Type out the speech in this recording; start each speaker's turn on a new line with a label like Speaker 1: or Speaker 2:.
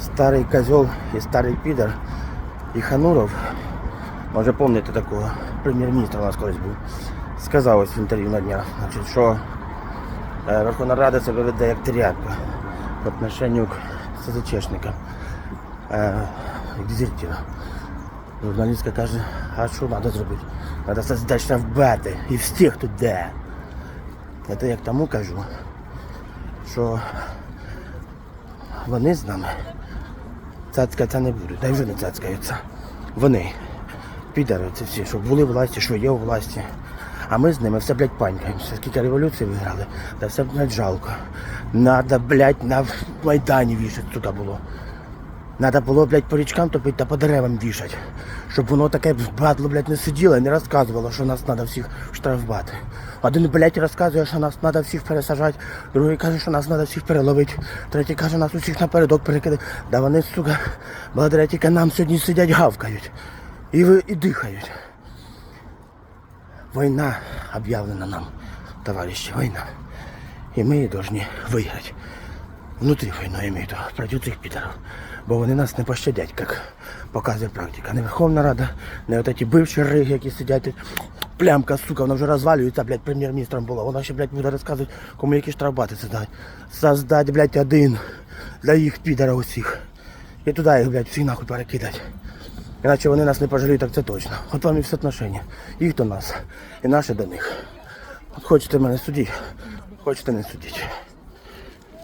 Speaker 1: старый козел и старый пидор і Хануров, може пам'ятаєте такого, прем'єр-міністр у нас був, сказав ось в інтерв'ю на днях, значить, що е, Верховна Рада себе веде як тряпка по отношению к СЗЧшникам, е, к дезертирам. Журналістка каже, а що треба зробити? Треба создати штрафбати і всіх туди. Я як тому кажу, що вони з нами цацкатися не будуть, та вже не цацкаються. Вони, підари, всі, що були власті, що є у власті. А ми з ними все, блядь, панькаємося. Скільки революцій виграли, та все, блядь, жалко. Надо, блядь, на Майдані вішати, туди було. Надо було, блядь, по річкам топити та по деревам вішати. Щоб воно таке батло, блядь, не сиділо і не розказувало, що нас треба всіх штрафбати. Один, блядь, розказує, що нас треба всіх пересажати, другий каже, що нас треба всіх переловити, третій каже, нас усіх напередок перекидати. Да вони, сука, благодаря тільки нам сьогодні сидять, гавкають. І, ви, і дихають. Війна об'явлена нам, товариші, війна. І ми її повинні виграти. Внутрі війну я в проти цих підарів. Бо вони нас не пощадять, як показує практика. Не Верховна Рада, не от эти бивші риги, які сидять. Плямка, сука, вона вже розвалюється, блядь, прем'єр-міністром була. Вона ще, блядь, буде розказувати, кому які штрафбати создати. Создать, блядь, один для їх підарів усіх. І туди їх, блядь, всіх нахуй перекидати. Іначе вони нас не пожаліють, так це точно. От вам і все отношення. Їх до нас, і наші до них. От хочете мене судіть, хочете не судіть.